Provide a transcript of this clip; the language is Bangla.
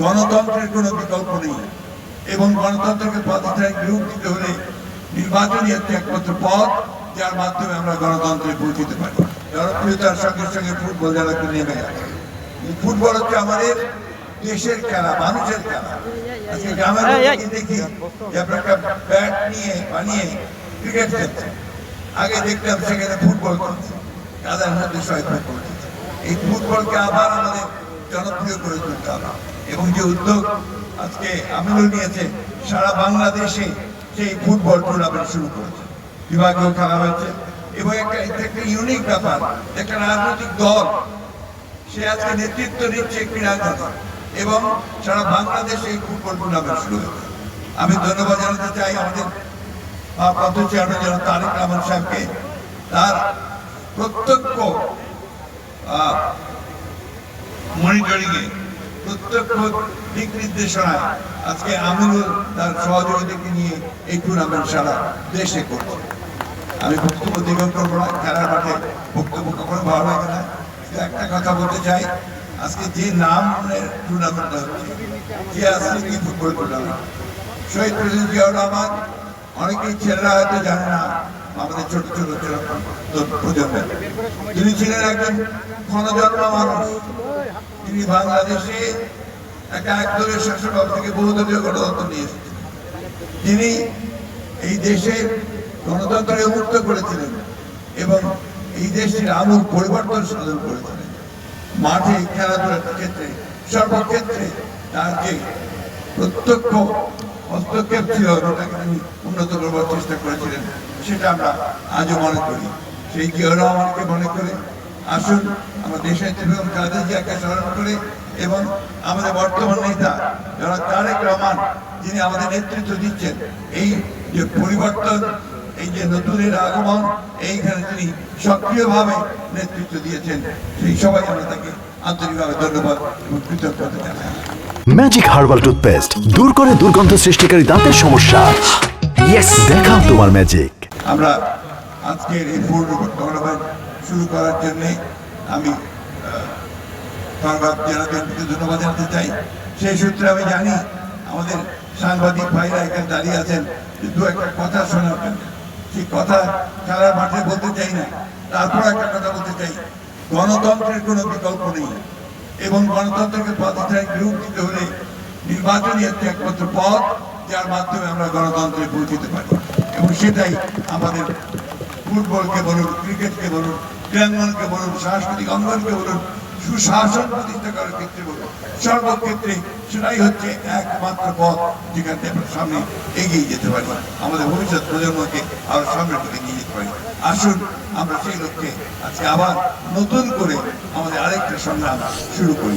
গণতন্ত্রের কোনো বিকল্প নেই। এবং গণতন্ত্রকে প্রাতিষ্ঠানিক রূপ দিতে হলে নির্বাচনই হচ্ছে একমাত্র পথ যার মাধ্যমে আমরা গণতন্ত্রে পৌঁছতে পারি। জনপ্রিয়তার সঙ্গে সঙ্গে ফুটবল একটু নেমে যাবে ফুটবল হচ্ছে আমাদের দেশের খেলা মানুষের খেলা। আজকে গ্রামের দেখি যে আপনার একটা ব্যাট নিয়ে বানিয়ে ক্রিকেট খেলছে আগে দেখতাম সেখানে ফুটবল খেলছে তাদের সবাই ফুটবল খেলছে এই ফুটবলকে আবার আমাদের জনপ্রিয় করে তুলতে হবে। এবং যে উদ্যোগ আজকে আমিনুল নিয়েছে, সারা বাংলাদেশে সেই ফুটবল টুর্নামেন্ট শুরু করেছে। বিভাগীয় খেলা হয়েছে। এবং একটা একটা ইউনিক ব্যাপার একটা রাজনৈতিক দল। সে আজকে নেতৃত্ব নিচ্ছে ক্রীড়াঙ্গনে এবং সারা বাংলাদেশে এই ফুটবল টুর্নামেন্ট শুরু হয়েছে। আমি ধন্যবাদ জানাতে চাই আমাদের ভারপ্রাপ্ত চেয়ারম্যান যেন তারেক রহমান সাহেবকে। তার প্রত্যক্ষ মনিটরিংয়ে প্রত্যক্ষ দিক নির্দেশনায় আজকে আমিনুল তার সহযোগীদেরকে নিয়ে এই টুর্নামেন্ট সারা দেশে করছে। আমি বক্তব্য দীর্ঘ করব না, খেলার মাঠে বক্তব্য কখনো ভালো লাগে না। একটা কথা বলতে চাই, আজকে যে নামের টুর্নামেন্টটা হচ্ছে যে আসলে কি ফুটবল টুর্নামেন্ট শহীদ প্রেসিডেন্ট জিয়াউর রহমান, অনেকেই ছেলেরা হয়তো জানে না, আমাদের ছোট ছোট ছোট প্রজন্মের। তিনি ছিলেন একজন ক্ষণজন্ম মানুষ তিনি বাংলাদেশে একটা একদলের শাসক থেকে বহুদলীয় গণতন্ত্র নিয়ে এসেছেন তিনি এই দেশের গণতন্ত্রে মুক্ত করেছিলেন এবং এই দেশের আমূল পরিবর্তন সাধন করেছিলেন। মাঠে খেলাধুলার ক্ষেত্রে, সর্বক্ষেত্রে তার যে প্রত্যক্ষ হস্তক্ষেপ ছিল ওটাকে তিনি উন্নত করবার চেষ্টা করেছিলেন, সেটা আমরা আজও মনে করি। সেই জিয়র রহমানকে মনে করে আসুন আমরা দেশের বেগম খালেদা জিয়াকে স্মরণ করে এবং আমাদের বর্তমান নেতা যারা তারেক রহমান যিনি আমাদের নেতৃত্ব দিচ্ছেন। এই যে পরিবর্তন এই যে নতুনের আগমন এইখানে তিনি সক্রিয়ভাবে নেতৃত্ব দিয়েছেন। সেই সবাই আমরা তাকে আন্তরিকভাবে ধন্যবাদ এবং কৃতজ্ঞতা জানাই। ম্যাজিক হার্বাল টুথপেস্ট দূর করে দুর্গন্ধ সৃষ্টিকারী দাঁতের সমস্যা। ইয়েস দেখাও তোমার ম্যাজিক আমরা আজকের এই পূর্ণ টুর্নামেন্ট শুরু করার জন্য আমি সংবাদ জানাতে ধন্যবাদ জানাতে চাই। সেই সূত্রে আমি জানি আমাদের সাংবাদিক ভাইরা এখানে দাঁড়িয়ে আছেন দু একটা কথা শোনাবেন সেই কথা খেলার মাঠে বলতে চাই না, তারপর একটা কথা বলতে চাই। গণতন্ত্রের কোনো বিকল্প নেই, এবং গণতন্ত্রকে প্রাতিষ্ঠানিক রূপ দিতে হলে নির্বাচনই হচ্ছে একমাত্র পথ, যার মাধ্যমে আমরা গণতন্ত্রে পৌঁছতে পারি। এবং সেটাই আমাদের ফুটবলকে বলুন, ক্রিকেটকে বলুন ক্রীড়াঙ্গনকে বলুন, সাংস্কৃতিক অঙ্গনকে বলুন, সুশাসন প্রতিষ্ঠা করার ক্ষেত্রে বলুন, সর্বক্ষেত্রে সেটাই হচ্ছে একমাত্র পথ যেখান থেকে আমরা সামনে এগিয়ে যেতে পারি। আমাদের ভবিষ্যৎ প্রজন্মকে আরও সামনের দিকে নিয়ে যেতে পারি। আসুন, আমরা সেই লক্ষ্যে আজকে আবার নতুন করে আমাদের আরেকটা সংগ্রাম শুরু করি।